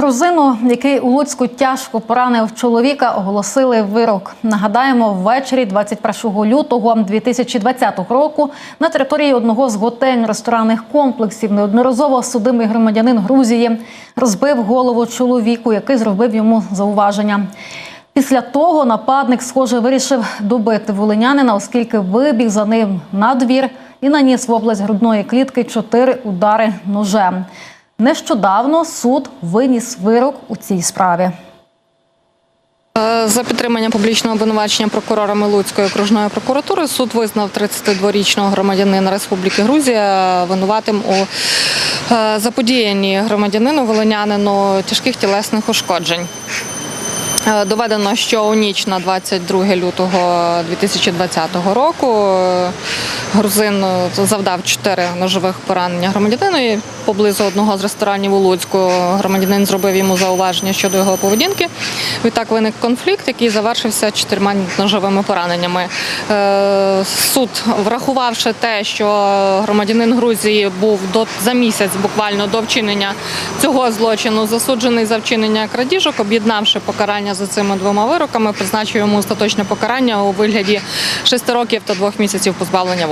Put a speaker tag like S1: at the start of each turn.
S1: Грузину, який у Луцьку тяжко поранив чоловіка, оголосили вирок. Нагадаємо, ввечері 21 лютого 2020 року на території одного з готельно-ресторанних комплексів неодноразово судимий громадянин Грузії розбив голову чоловіку, який зробив йому зауваження. Після того нападник, схоже, вирішив добити волинянина, оскільки вибіг за ним на двір і наніс в область грудної клітки чотири удари ножем. Нещодавно суд виніс вирок у цій справі.
S2: Е, За підтримання публічного обвинувачення прокурорами Луцької окружної прокуратури суд визнав 32-річного громадянина Республіки Грузія винуватим у е, заподіянні громадянину волинянину тяжких тілесних ушкоджень. Е, Доведено, що у ніч на 22 лютого 2020 року грузин е, завдав чотири ножових поранення громадянину поблизу одного з ресторанів у Луцьку. Громадянин зробив йому зауваження щодо його поведінки. Відтак виник конфлікт, який завершився чотирма ножовими пораненнями. Е, Суд, врахувавши те, що громадянин Грузії був до за місяць буквально до вчинення цього злочину, засуджений за вчинення крадіжок, об'єднавши покарання за цими двома вироками, призначив йому остаточне покарання у вигляді шести років та двох місяців позбавлення.